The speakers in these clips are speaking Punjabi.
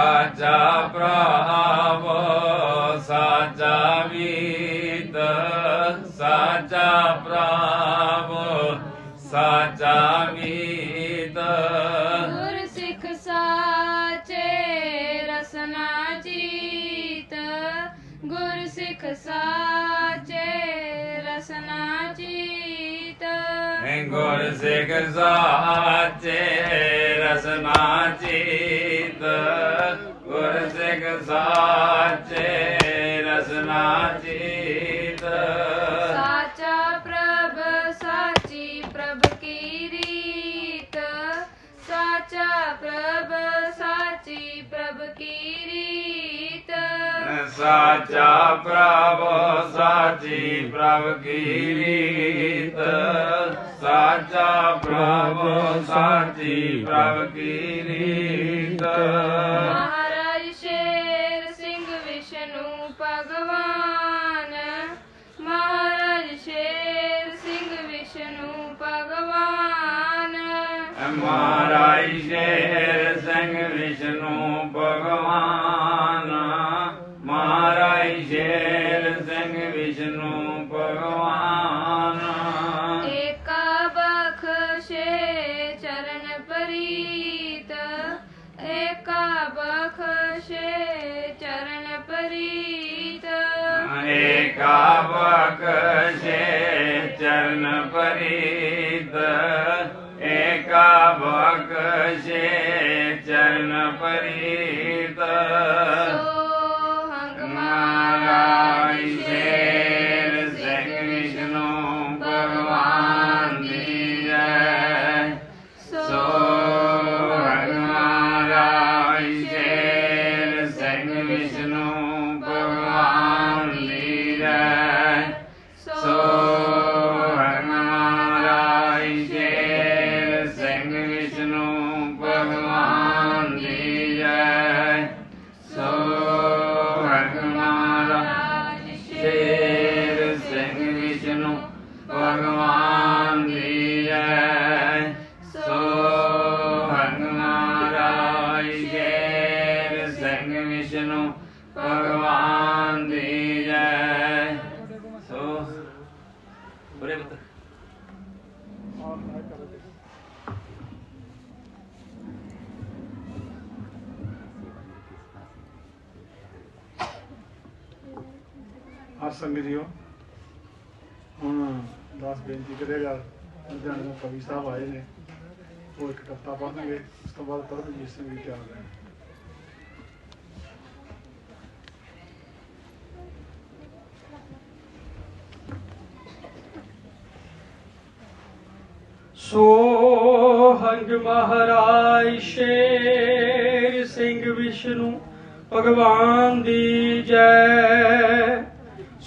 ਸਾਚਾ ਪ੍ਰਭ ਸਾਚਾ ਸਾਚਾ ਪ੍ਰਭ ਸਾਚਾ ਮੀਤ। ਗੁਰ ਸਿੱਖ ਸਾਚੇ ਰਸਨਾ ਜੀਤ। ਗੁਰ ਸਿੱਖ ਸਾਚੇ ਰਸਨਾ ਜੀਤ। ਗੁਰ ਸਿੱਖ ਸਾਚੇ ਰਸਨਾ ਚੀਤ ਸਿੱਖ ਸਾਚੇ ਰਸਨਾ ਚੀਤ ਸਾਚਾ ਪ੍ਰਭ ਸਾਚੀ ਪ੍ਰਭ ਕੀ ਰੀਤ? ਸਾਚਾ ਪ੍ਰਭ ਸਾਚੀ ਪ੍ਰਭ ਕੀ ਰੀਤ? ਸਾਚਾ ਪ੍ਰਭ ਸਾਚੀ ਪ੍ਰਭ ਕੀ ਰੀਤ? ਸਾਚਾ ਪ੍ਰਭ ਸਾਚੀ ਪ੍ਰਭ ਕੀ ਰੀਤ? विष्णु भगवान। एक बख चरण परीत। एक बख चरण परीत। एक बख चरण परीत। एक बख चरण परीत। ਵਿਸ਼ਨੂੰ ਭਗਵਾਨ ਦੀ ਜੈ। ਸੋ ਮਹਾਰਾਜ ਸ਼ੇਰ ਸਿੰਘ ਵਿਸ਼ਨੂੰ ਭਗਵਾਨ ਦੀ ਜੈ। ਸੋ ਮਹਾਰਾਜ ਸ਼ੇਰ ਸਿੰਘ ਵਿਸ਼ਨੂੰ ਭਗਵਾਨ ਦੀ ਜੈ। ਸੋ। ਬੁਰੇ ਬਤ ਸੰਗਤ ਜੀਓ ਹੁਣ ਦਾਸ ਬੇਨਤੀ ਕਰੇਗਾ ਲੁਧਿਆਣੇ ਤੋਂ ਕਵੀ ਸਾਹਿਬ ਆਏ ਨੇ। ਉਹ ਇੱਕ ਕਵਿਤਾ ਪੜ੍ਹਨਗੇ, ਉਸ ਤੋਂ ਬਾਅਦ ਤਰਨਜੀਤ ਸਿੰਘ ਵੀ ਤਿਆਰ ਹੈ ਸੋਹੰਗ ਮਹਾਰਾਜ ਸ਼ੇਰ ਸਿੰਘ ਵਿਸ਼ਨੂੰ, ਭਗਵਾਨ ਦੀ ਜੈ।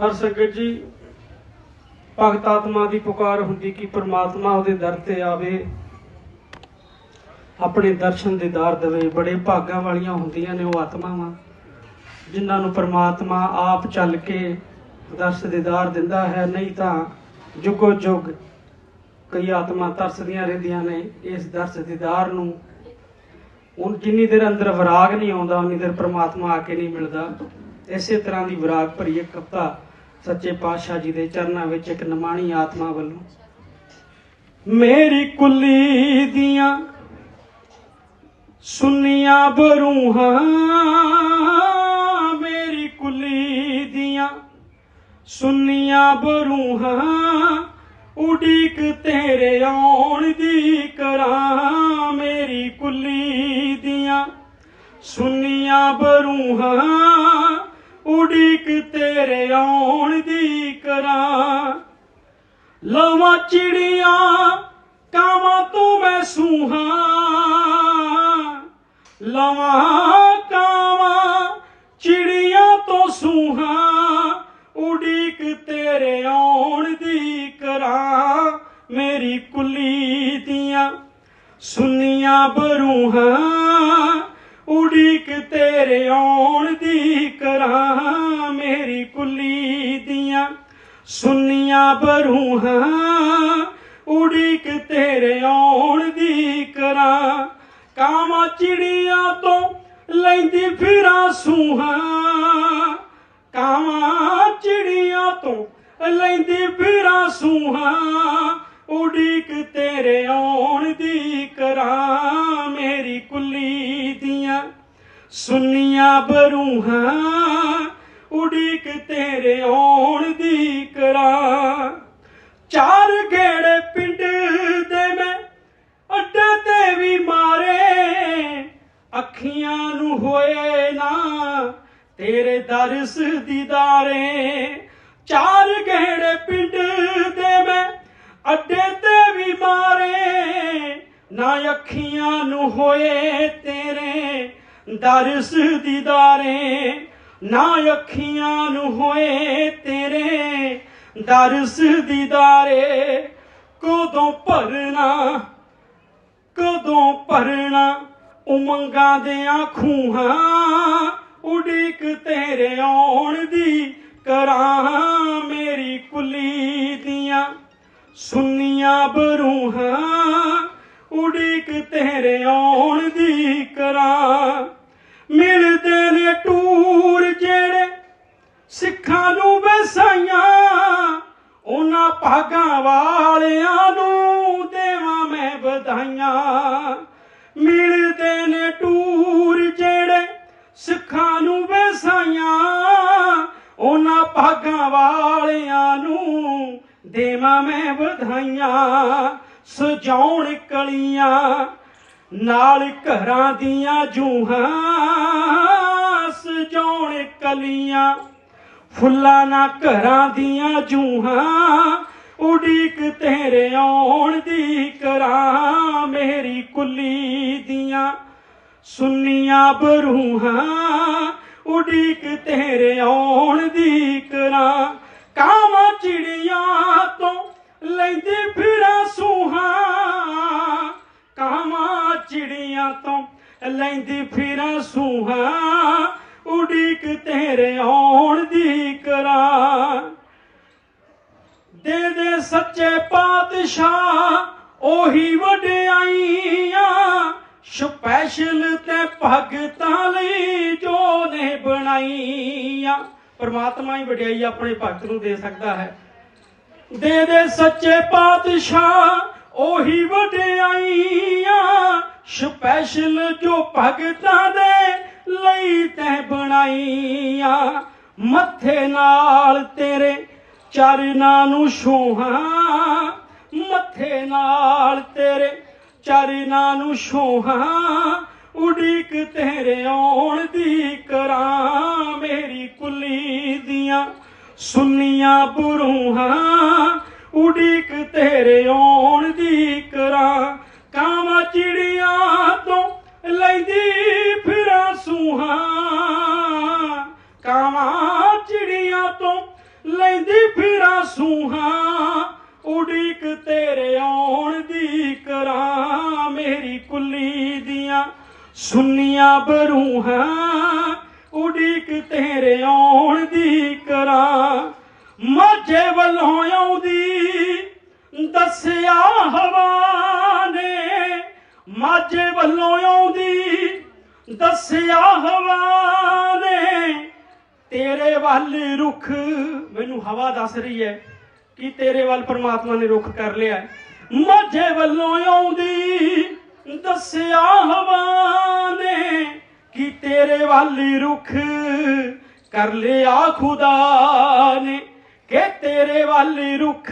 ਹਰ ਸੰਗਤ ਜੀ, ਭਗਤ ਆਤਮਾ ਦੀ ਪੁਕਾਰ ਹੁੰਦੀ ਕਿ ਪ੍ਰਮਾਤਮਾ ਉਹਦੇ ਦਰ ਤੇ ਆਵੇ, ਆਪਣੇ ਦਰਸ਼ਨ ਦੀਦਾਰ ਦੇਵੇ। ਬੜੇ ਭਾਗਾਂ ਵਾਲੀਆਂ ਹੁੰਦੀਆਂ ਨੇ ਉਹ ਆਤਮਾਵਾਂ, ਜਿਨ੍ਹਾਂ ਨੂੰ ਪ੍ਰਮਾਤਮਾ ਆਪ ਚੱਲ ਕੇ ਦਰਸ ਦੀਦਾਰ ਦਿੰਦਾ ਹੈ। ਨਹੀਂ ਤਾਂ ਜੁਗੋ ਜੁਗ ਕਈ ਆਤਮਾ ਤਰਸਦੀਆਂ ਰਹਿੰਦੀਆਂ ਨੇ। ਇਸ ਦਰਸ ਦੀਦਾਰ ਨੂੰ ਉਹ ਜਿੰਨੀ ਦੇਰ ਅੰਦਰ ਵਿਰਾਗ ਨਹੀਂ ਆਉਂਦਾ, ਉਨੀ ਦੇਰ ਪ੍ਰਮਾਤਮਾ ਆ ਕੇ ਨਹੀਂ ਮਿਲਦਾ। ਇਸੇ ਤਰ੍ਹਾਂ ਦੀ ਵਿਰਾਗ ਭਰੀ ਇੱਕ ਕਵਿਤਾ ਸੱਚੇ ਪਾਤਸ਼ਾਹ ਜੀ ਦੇ ਚਰਨਾਂ ਵਿੱਚ ਇੱਕ ਨਿਮਾਣੀ ਆਤਮਾ ਵੱਲੋਂ। ਮੇਰੀ ਕੁੱਲੀ ਦੀਆਂ ਸੁੰਨੀਆਂ ਬਰੂਹਾਂ, ਮੇਰੀ ਕੁੱਲੀ ਦੀਆਂ ਸੁੰਨੀਆਂ ਬਰੂਹਾਂ, ਉਡੀਕ ਤੇਰੇ ਆਉਣ ਦੀ ਕਰਾਂ। ਮੇਰੀ ਕੁੱਲੀ ਦੀਆਂ ਸੁੰਨੀਆਂ ਬਰੂਹਾਂ ਉਡੀਕ ਤੇਰੇ ਆਉਣ ਦੀ ਕਰਾਂ। ਲਵਾਂ ਚਿੜੀਆਂ, ਕਾਵਾਂ ਤੂੰ ਮੈਂ ਸੂਹਾਂ। ਲਵਾਂ, ਕਾਵਾਂ, ਚਿੜੀਆਂ ਤੋਂ ਸੂਹਾਂ। ਉਡੀਕ ਤੇਰੇ ਆਉਣ ਦੀ ਕਰਾਂ। ਮੇਰੀ ਕੁੱਲੀ ਦੀਆਂ ਸੁਨੀਆਂ ਬਰੂਹਾਂ। ਉਡੀਕ ਤੇਰੇ ਆਉਣ ਦੀ ਕਰਾਂ ਮੇਰੀ ਕੁੱਲੀ ਦੀਆਂ ਸੁਨੀਆਂ ਬਰੂਹਾਂ। ਉਡੀਕ ਤੇਰੇ ਆਉਣ ਦੀ ਕਰਾਂ। ਕਾਵਾਂ ਚਿੜੀਆਂ ਤੋਂ ਲੈਂਦੀ ਫਿਰਾਂ ਸੂਹਾਂ। ਕਾਵਾਂ ਚਿੜੀਆਂ ਤੋਂ ਲੈਂਦੀ ਫਿਰਾਂ ਸੂਹਾਂ। ਉਡੀਕ ਤੇਰੇ ਆਉਣ ਦੀ ਕਰਾਂ ਮੇਰੀ ਕੁੱਲੀ ਸੁਨੀਆਂ ਬਰੂਹਾਂ, ਉਡੀਕ ਤੇਰੇ ਆਉਣ ਦੀ ਕਰਾਂ ਚਾਰ ਗੇੜੇ ਪਿੰਡ ਦੇ ਮੈਂ ਅੱਡੇ ਤੇ ਵੀ ਮਾਰੇ, ਅੱਖੀਆਂ ਨੂੰ ਹੋਏ ਨਾ ਤੇਰੇ ਦਰਸ ਦੀਦਾਰੇ। ਚਾਰ ਗੇੜੇ ਪਿੰਡ ਦੇ ਮੈਂ ਅੱਡੇ ਤੇ ਵੀ ਮਾਰੇ, ਨਾ ਅੱਖੀਆਂ ਨੂੰ ਹੋਏ ਤੇਰੇ। ਦਰਸ ਦੀਦਾਰੇ ਨਾ ਅੱਖੀਆਂ ਨੂੰ ਹੋਏ ਤੇਰੇ। ਦਰਸ ਦੀਦਾਰੇ ਕਦੋਂ ਭਰਨਾ ਕਦੋਂ ਭਰਨਾ ਉਮੰਗਾਂ ਦੇ ਖੂਹਾਂ। ਉਡੀਕ ਤੇਰੇ ਆਉਣ ਦੀ ਕਰਾਂ ਮੇਰੀ ਕੁੱਲੀ ਦੀਆਂ ਸੁਨੀਆਂ ਬਰੂਹਾਂ। ਉਡੀਕ ਤੇਰੇ ਆਉਣ ਦੀ ਕਰਾਂ ਮਿਲਦੇ ਨੇ ਟੂਰ ਜਿਹੜੇ ਸਿੱਖਾਂ ਨੂੰ ਬਸਾਈਆਂ ਉਹਨਾਂ ਭਾਗਾਂ ਵਾਲਿਆਂ ਨੂੰ ਦੇਵਾਂ ਮੈਂ ਵਧਾਈਆਂ। ਮਿਲਦੇ ਨੇ ਟੂਰ ਜਿਹੜੇ ਸਿੱਖਾਂ ਨੂੰ ਬਸਾਈਆਂ ਉਹਨਾਂ ਭਾਗਾਂ ਵਾਲਿਆਂ ਨੂੰ ਦੇਵਾਂ ਮੈਂ ਵਧਾਈਆਂ। ਸਜਾਉਣ ਕਲੀਆਂ ਨਾਲ ਘਰਾਂ ਦੀਆਂ ਜੂਹਾਂ ਸਜਾਉਣ ਕਲੀਆਂ। ਫੁੱਲਾਂ ਨਾ ਘਰਾਂ ਦੀਆਂ ਜੂਹਾਂ ਉਡੀਕ ਤੇਰੇ ਆਉਣ ਦੀ ਕਰਾਂ ਮੇਰੀ ਕੁੱਲੀ ਦੀਆਂ। ਸੁਨੀਆਂ ਬਰੂਹਾਂ ਉਡੀਕ ਤੇਰੇ ਆਉਣ ਦੀ ਕਰਾਂ। ਕਾਵਾਂ ਚਿੜੀਆਂ ਤੋਂ ਲੈਂਦੀ ਫਿਰਾਂ ਸੂਹਾਂ। ਕਾਵਾਂ ਚਿੜੀਆਂ ਤੋਂ ਲੈਂਦੀ ਫਿਰਾਂ ਸੂਹਾਂ, ਉਡੀਕ ਤੇਰੇ ਆਉਣ ਦੀ ਕਰਾਂ। ਦੇ ਦੇ ਸੱਚੇ ਪਾਤਸ਼ਾਹ, ਉਹੀ ਵਡਿਆਈਆਂ, ਸਪੈਸ਼ਲ ਤੇ ਭਗਤਾਂ ਲਈ ਜੋ ਨੇ ਬਣਾਈਆਂ। ਪਰਮਾਤਮਾ ਹੀ ਵਡਿਆਈ ਆਪਣੇ ਭਗਤ ਨੂੰ ਦੇ ਸਕਦਾ ਹੈ। ਦੇ ਦੇ ਸੱਚੇ ਪਾਤਸ਼ਾਹ ਉਹੀ ਵਡਿਆਈਆਂ ਸਪੈਸ਼ਲ ਜੋ ਭਗਤਾਂ ਦੇ ਲਈ ਤੈ ਬਣਾਈਆਂ। ਮੱਥੇ ਨਾਲ ਤੇਰੇ ਚਰਨਾਂ ਨੂੰ ਛੋਹਾਂ। ਮੱਥੇ ਨਾਲ ਤੇਰੇ ਚਰਨਾਂ ਨੂੰ ਛੋਹਾਂ। ਉਡੀਕ ਤੇਰੇ ਆਉਣ ਦੀ ਕਰਾਂ। ਮੇਰੀ ਕੁੱਲੀ ਦੀਆਂ ਸੁਨੀਆਂ ਬਰੂਹਾਂ ਉਡੀਕ ਤੇਰੇ ਆਉਣ ਦੀ ਕਰਾਂ। ਕਾਵਾਂ ਚਿੜੀਆਂ ਤੋਂ ਲੈਂਦੀ ਫਿਰਾਂ ਸੂਹਾਂ। ਕਾਵਾਂ ਚਿੜੀਆਂ ਤੋਂ ਲੈਂਦੀ ਫਿਰਾਂ ਸੂਹਾਂ। ਉਡੀਕ ਤੇਰੇ ਆਉਣ ਦੀ ਕਰਾਂ। ਮੇਰੀ ਕੁੱਲੀ ਦੀਆਂ ਸੁਨੀਆਂ ਬਰੂਹਾਂ। ਉਡੀਕ ਤੇਰੇ ਦੱਸਿਆ ਹਵਾ ਨੇ, ਮਾਝੇ ਵੱਲੋਂ ਆਉਂਦੀ, ਦੱਸਿਆ ਹਵਾ ਨੇ। ਤੇਰੇ ਵੱਲ ਰੁਖ, ਮੈਨੂੰ ਹਵਾ ਦੱਸ ਰਹੀ ਹੈ ਕਿ ਤੇਰੇ ਵੱਲ ਪ੍ਰਮਾਤਮਾ ਨੇ ਰੁਖ ਕਰ ਲਿਆ ਮਾਝੇ ਵੱਲੋਂ ਆਉਂਦੀ, ਦੱਸਿਆ ਹਵਾ ਨੇ ਕਿ ਤੇਰੇ ਵੱਲ ਰੁਖ ਕਰ ਲਿਆ ਖੁਦਾ ਨੇ। ਕਿ ਤੇਰੇ ਵੱਲ ਰੁਖ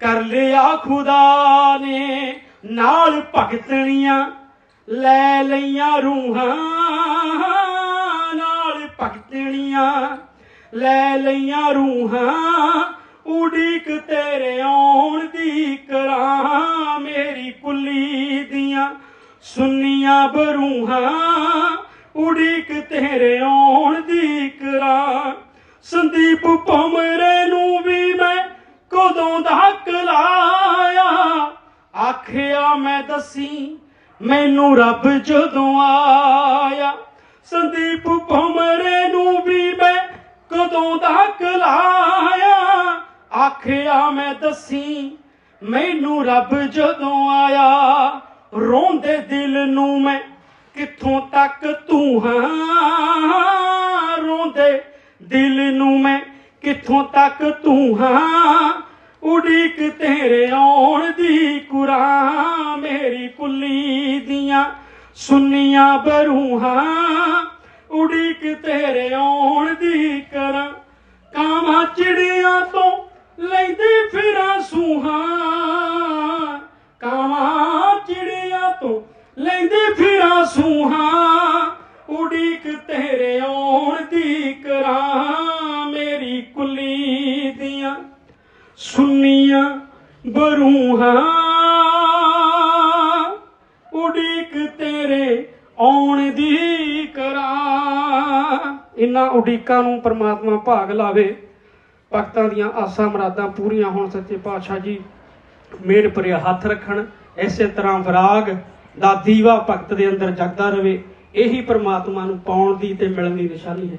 ਕਰ ਲਿਆ ਖੁਦਾ ਨੇ, ਨਾਲ ਭਗਤਣੀਆਂ ਲੈ ਲਈਆਂ ਰੂਹਾਂ, ਨਾਲ ਭਗਤਣੀਆਂ ਲੈ ਲਈਆਂ ਰੂਹਾਂ, ਉਡੀਕ ਤੇਰੇ ਆਉਣ ਦੀ ਕਰਾਂ ਸੁਨੀਆਂ ਬਰੂਹਾਂ, ਉਡੀਕ ਤੇਰੇ ਆਉਣ ਦੀ ਕਰਾਂ। ਸੰਦੀਪ ਭਮਰੇ ਨੂੰ ਵੀ ਕਦੋਂ ਦਾ ਹੱਕ ਲਾਇਆ? ਆਖਿਆ, ਮੈਂ ਦਸੀ, ਮੈਨੂੰ ਰੱਬ ਜਦੋਂ ਆਇਆ? ਸੰਦੀਪ ਭਮਰੇ ਨੂੰ ਵੀ ਮੈਂ ਕਦੋਂ ਦਾ ਹੱਕ ਲਾਇਆ? ਆਖਿਆ, ਮੈਂ ਦਸੀ, ਮੈਨੂੰ ਰੱਬ ਜਦੋਂ ਆਇਆ? ਰੋਂਦੇ ਦਿਲ ਨੂੰ ਮੈਂ, ਕਿੱਥੋਂ ਤੱਕ ਤੂੰ ਹਾਂ? ਰੋਂਦੇ ਦਿਲ ਨੂੰ ਮੈਂ, ਕਿੱਥੋਂ ਤੱਕ ਤੂੰ ਹਾਂ? ਉਡੀਕ ਤੇਰੇ ਆਉਣ ਦੀ ਕੁਰਾਂ ਮੇਰੀ ਕੁੱਲੀ ਦੀਆਂ ਸੁਨੀਆਂ ਬਰੂਹਾਂ। ਉਡੀਕ ਤੇਰੇ ਆਉਣ ਦੀ ਕਰਾਂ। ਕਾਵਾਂ ਚਿੜੀਆਂ ਤੋਂ ਲੈਂਦੇ ਫਿਰਾਂ ਸੂਹਾਂ। ਕਾਵਾਂ ਚਿੜੀਆਂ ਤੋਂ ਲੈਂਦੇ ਫਿਰਾਂ ਸੂਹਾਂ। ਉਡੀਕ ਤੇਰੇ ਆਉਣ ਦੀ ਕਰਾਂ ਮੇਰੀ ਕੁੱਲੀ ਦੀਆਂ ਸੁਨੀਆਂ ਬਰੂਹਾਂ। ਉਡੀਕ ਤੇਰੇ ਆਉਣ ਦੀ ਕਰਾਂ। ਇਨ੍ਹਾਂ ਉਡੀਕਾਂ ਨੂੰ ਪ੍ਰਮਾਤਮਾ ਭਾਗ ਲਾਵੇ। ਭਗਤਾਂ ਦੀਆਂ ਆਸਾਂ ਮੁਰਾਦਾਂ ਪੂਰੀਆਂ ਹੋਣ ਸੱਚੇ ਪਾਤਸ਼ਾਹ ਜੀ। ਮੇਰ ਭਰਿਆ ਹੱਥ ਰੱਖਣ, ਇਸੇ ਤਰ੍ਹਾਂ ਵਿਰਾਗ ਦਾ ਦੀਵਾ ਭਗਤ ਦੇ ਅੰਦਰ ਜਗਦਾ ਰਵੇ ਇਹੀ ਪ੍ਰਮਾਤਮਾ ਨੂੰ ਪਾਉਣ ਦੀ ਤੇ ਮਿਲਣ ਦੀ ਨਿਸ਼ਾਨੀ ਹੈ।